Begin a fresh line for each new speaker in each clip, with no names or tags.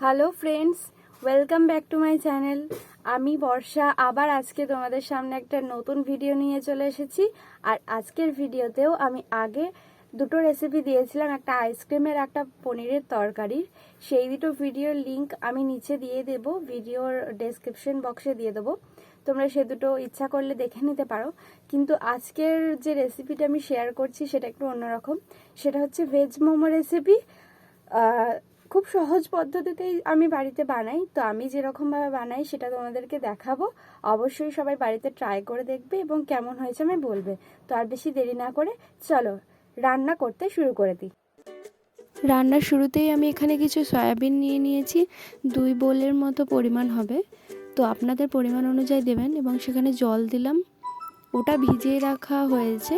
Hello friends welcome back to my channel আমি বর্ষা। আবার আজকে তোমাদের সামনে একটা নতুন ভিডিও নিয়ে চলে এসেছি। আর আজকের ভিডিওতেও আমি আগে দুটো রেসিপি দিয়েছিলাম, একটা আইসক্রিমের একটা পনিরের তরকারির। সেই দুটো ভিডিওর লিংক আমি নিচে দিয়ে দেব। ভিডিওর ডেসক্রিপশন বক্সে দিয়ে দেবো। তোমরা সে দুটো ইচ্ছা করলে দেখে নিতে পারো। কিন্তু আজকের যে রেসিপিটা আমি শেয়ার করছি, সেটা একটু অন্যরকম। সেটা হচ্ছে ভেজ মোমো রেসিপি খুব সহজ পদ্ধতিতেই আমি বাড়িতে বানাই, তো আমি যেরকমভাবে বানাই সেটা তোমাদেরকে দেখাবো। অবশ্যই সবাই বাড়িতে ট্রাই করে দেখবে এবং কেমন হয়েছে আমি বলবে। তো আর বেশি দেরি না করে চলো রান্না করতে শুরু করে দিই।
রান্নার শুরুতেই আমি এখানে কিছু সয়াবিন নিয়ে নিয়েছি। দুই বোলের মতো পরিমাণ হবে। তো আপনাদের পরিমাণ অনুযায়ী দেবেন এবং সেখানে জল দিলাম। ওটা ভিজিয়ে রাখা হয়েছে।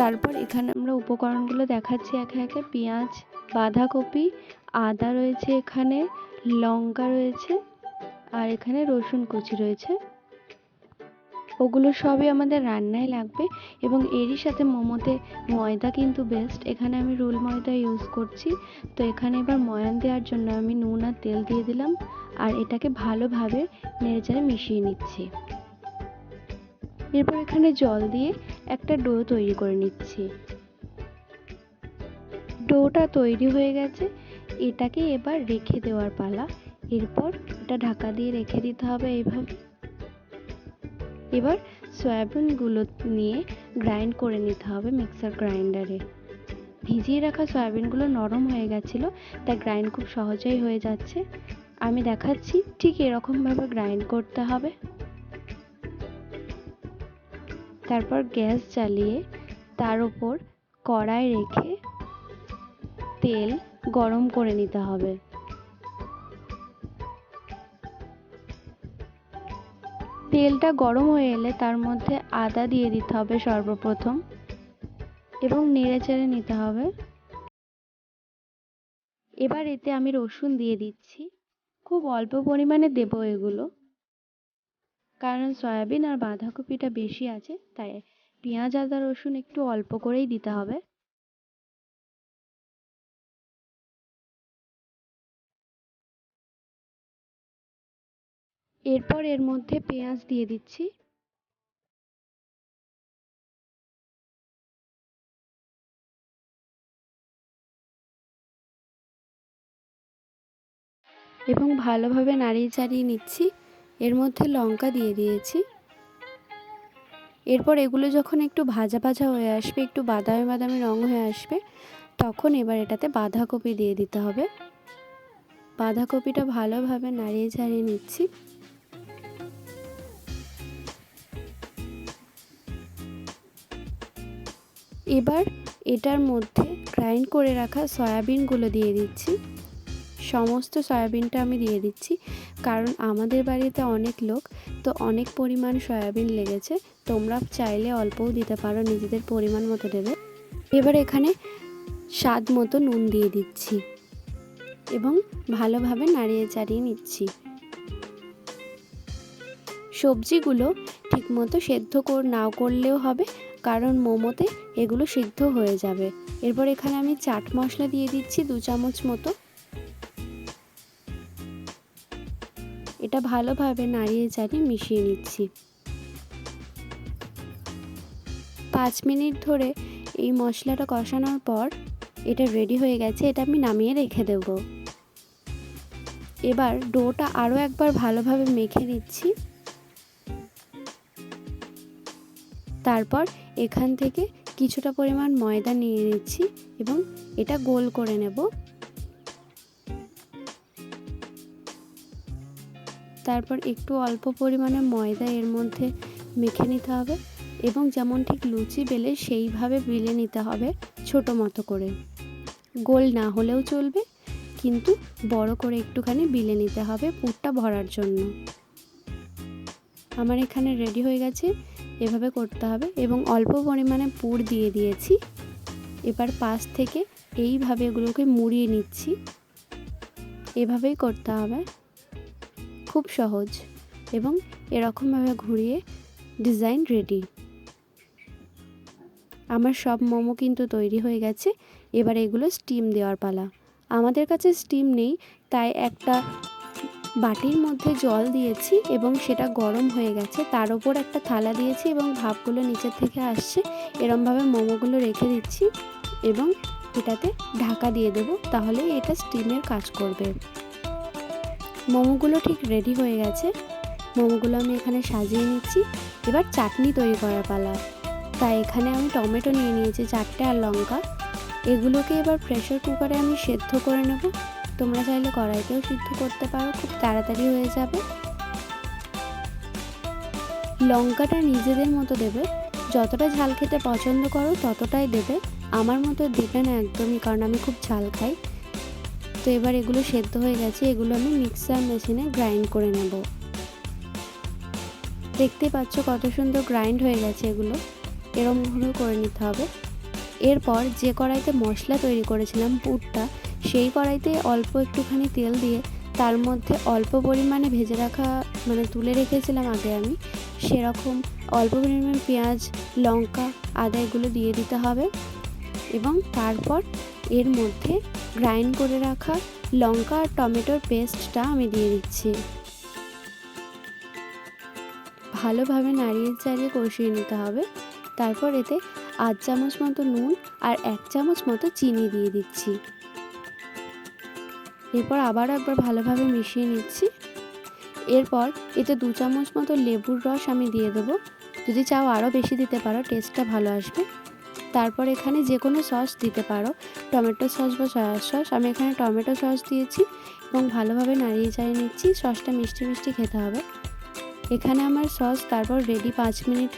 তারপর এখানে আমরা উপকরণগুলো দেখাচ্ছি একে একে। পেঁয়াজ, বাঁধাকপি আদা রয়েছে এখানে, লঙ্কা রয়েছে, আর এখানে রসুন কুচি রয়েছে। ওগুলো সবই আমাদের রান্নায় লাগবে এবং এরই সাথে মোমোতে ময়দা কিন্তু বেস্ট এখানে আমি রুল ময়দা ইউজ করছি। তো এখানে এবার ময়ান দেওয়ার জন্য আমি নুন আর তেল দিয়ে দিলাম আর এটাকে ভালোভাবে নেড়েচেড়ে মিশিয়ে নিচ্ছি। এরপর এখানে জল দিয়ে একটা ডো তৈরি করে নিচ্ছি। ডোটা তৈরি হয়ে গেছে। এটাকে এবার রেখে দেওয়ার পালা। এরপর এটা ঢাকা দিয়ে রেখে দিতে হবে এইভাবে এবার সয়াবিনগুলো নিয়ে গ্রাইন্ড করে নিতে হবে মিক্সার গ্রাইন্ডারে। ভিজিয়ে রাখা সয়াবিনগুলো নরম হয়ে গেছিল তাই গ্রাইন্ড খুব সহজেই হয়ে যাচ্ছে। আমি দেখাচ্ছি ঠিক এরকমভাবে গ্রাইন্ড করতে হবে। তারপর গ্যাস জ্বালিয়ে তার উপর কড়াই রেখে তেল গরম করে নিতে হবে। তেলটা গরম হয়ে এলে তার মধ্যে আদা দিয়ে দিতে হবে সর্বপ্রথম এবং নেড়ে চেড়ে নিতে হবে। এবার এতে আমি রসুন দিয়ে দিচ্ছি। খুব অল্প পরিমাণে দেব এগুলো। কারণ সয়াবিন আর বাঁধাকপিটা বেশি আছে, তাই পেঁয়াজ, আদা, রসুন একটু অল্প করেই দিতে হবে। এরপর এর মধ্যে পেঁয়াজ দিয়ে দিচ্ছি। এবং ভালোভাবে নাড়িয়ে চাড়িয়ে নিচ্ছি। এর মধ্যে লঙ্কা দিয়ে দিয়েছি। এরপর এগুলো যখন একটু ভাজা ভাজা হয়ে আসবে, একটু বাদামি বাদামি রং হয়ে আসবে, তখন এবার এটাতে বাঁধাকপি দিয়ে দিতে হবে। বাঁধাকপিটা ভালোভাবে নাড়িয়ে চাড়িয়ে নিচ্ছি। এবার এটার মধ্যে গ্রাইন্ড করে রাখা সয়াবিনগুলো দিয়ে দিচ্ছি। সমস্ত সয়াবিনটা আমি দিয়ে দিচ্ছি, কারণ আমাদের বাড়িতে অনেক লোক, তো অনেক পরিমাণ সয়াবিন লেগেছে। তোমরা চাইলে অল্পও দিতে পারো, নিজেদের পরিমাণ মতো দেবে। এবার এখানে স্বাদ মতো নুন দিয়ে দিচ্ছি এবং ভালোভাবে নাড়িয়ে চাড়িয়ে নিচ্ছি। সবজিগুলো ঠিকমতো সেদ্ধ কর, নাও করলেও হবে কারণ মোমোতে এগুলো সিদ্ধ হয়ে যাবে। এরপর এখানে আমি চাট মশলা দিয়ে দিচ্ছি দু চামচ মতো। এটা ভালোভাবে নাড়িয়ে চাড়িয়ে মিশিয়ে নিচ্ছি। পাঁচ মিনিট ধরে এই মশলাটা কষানোর পর এটা রেডি হয়ে গেছে, এটা আমি নামিয়ে রেখে দেব। এবার ডোটা আরও একবার ভালোভাবে মেখে নিচ্ছি। তারপর এখান থেকে কিছুটা পরিমাণ ময়দা নিয়ে নিচ্ছি এবং এটা গোল করে নেব। তারপর একটু অল্প পরিমাণে ময়দা এর মধ্যে মেখে নিতে হবে এবং যেমন ঠিক লুচি বেলে সেইভাবে বেলে নিতে হবে ছোট মতো করে। গোল না হলেও চলবে, কিন্তু বড় করে একটুখানি বিলে নিতে হবে পুরটা ভরার জন্য। আমার এখানে রেডি হয়ে গেছে। এভাবে করতে হবে এবং অল্প পরিমাণে পুর দিয়ে দিয়েছি। এবার পাশ থেকে এইভাবে এগুলোকে মুড়িয়ে নিচ্ছি। এভাবেই করতে হবে। খুব সহজ এবং এরকমভাবে ঘুরিয়ে ডিজাইন রেডি। আমার সব মোমো কিন্তু তৈরি হয়ে গেছে। এবার এগুলো স্টিম দেওয়ার পালা। আমাদের কাছে স্টিম নেই, তাই একটা বাটির মধ্যে জল দিয়েছি এবং সেটা গরম হয়ে গেছে। তার ওপর একটা থালা দিয়েছি এবং ভাপগুলো নিচের থেকে আসছে। এরমভাবে মোমোগুলো রেখে দিচ্ছি এবং এটাতে ঢাকা দিয়ে দেব। তাহলে এটা স্টিমের কাজ করবে। মোমোগুলো ঠিক রেডি হয়ে গেছে। মোমোগুলো আমি এখানে সাজিয়ে নিচ্ছি। এবার চাটনি তৈরি করার পালা। তাই এখানে আমি টমেটো নিয়ে নিয়েছি চারটে আর লঙ্কা। এগুলোকে এবার প্রেশার কুকারে আমি সেদ্ধ করে নেব। তোমরা চাইলে কড়াইতেও সিদ্ধ করতে পারো, খুব তাড়াতাড়ি হয়ে যাবে। লঙ্কাটা নিজেদের মতো দেবে। যতটা ঝাল খেতে পছন্দ করো, ততটাই দেবে। আমার মতো দেবে না একদমই, কারণ আমি খুব ঝাল খাই। তো এবার এগুলো সেদ্ধ হয়ে গেছে, এগুলো আমি মিক্সার মেশিনে গ্রাইন্ড করে নেব। দেখতে পাচ্ছ কত সুন্দর গ্রাইন্ড হয়ে গেছে এগুলো। এরমভাবে করে নিতে হবে। এরপর যে কড়াইতে মশলা তৈরি করেছিলাম, পুরটা, সেই কড়াইতে অল্প একটুখানি তেল দিয়ে তার মধ্যে অল্প পরিমাণে ভেজে রাখা মানে তুলে রেখেছিলাম আগে আমি, সেরকম অল্প পরিমাণ পেঁয়াজ, লঙ্কা, আদা এগুলো দিয়ে দিতে হবে এবং তারপর এর মধ্যে গ্রাইন্ড করে রাখা লঙ্কা আর টমেটোর পেস্টটা আমি দিয়ে দিচ্ছি। ভালোভাবে নাড়িয়ে চাড়িয়ে কষিয়ে নিতে হবে। তারপর এতে আধ চামচ মতো নুন আর এক চামচ মতো চিনি দিয়ে দিচ্ছি। এরপর আবার একবার ভালোভাবে মিশিয়ে নিচ্ছি। এরপর এতে দু চামচ মতো লেবুর রস আমি দিয়ে দেবো। যদি চাও আরও বেশি দিতে পারো, টেস্টটা ভালো আসবে। তারপর এখানে যে কোনো সস দিতে পারো। টমেটো সস বা সয়া সস, আমি এখানে টমেটো সস দিয়েছি এবং ভালোভাবে নাড়িয়ে চাড়িয়ে নিচ্ছি। সসটা মিষ্টি মিষ্টি খেতে হবে। এখানে আমার সস তারপর রেডি পাঁচ মিনিট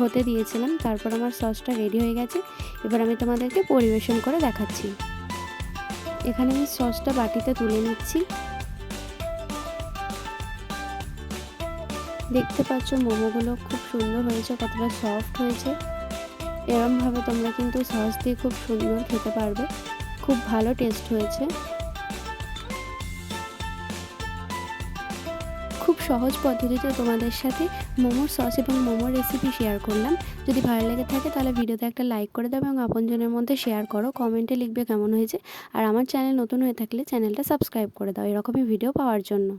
হতে দিয়েছিলাম, তারপর আমার সসটা রেডি হয়ে গেছে। এবার আমি তোমাদেরকে পরিবেশন করে দেখাচ্ছি। এখানে আমি সসটা বাটিতে তুলে নিচ্ছি। দেখতে পাচ্ছ মোমোগুলো খুব সুন্দর হয়েছে, কতটা সফট হয়েছে। এরমভাবে তোমরা কিন্তু সস দিয়ে খুব সুন্দর খেতে পারবে। খুব ভালো টেস্ট হয়েছে। সহজ পদ্ধতিতে তোমাদের সাথে মোমোর সস এবং মোমোর রেসিপি শেয়ার করলাম। যদি ভালো লেগে থাকে তাহলে ভিডিওতে একটা লাইক করে দেবে এবং আপনজনের মধ্যে শেয়ার করো। কমেন্টে লিখবে কেমন হয়েছে। আর আমার চ্যানেল নতুন হয়ে থাকলে চ্যানেলটা সাবস্ক্রাইব করে দাও। এরকমই ভিডিও পাওয়ার জন্য।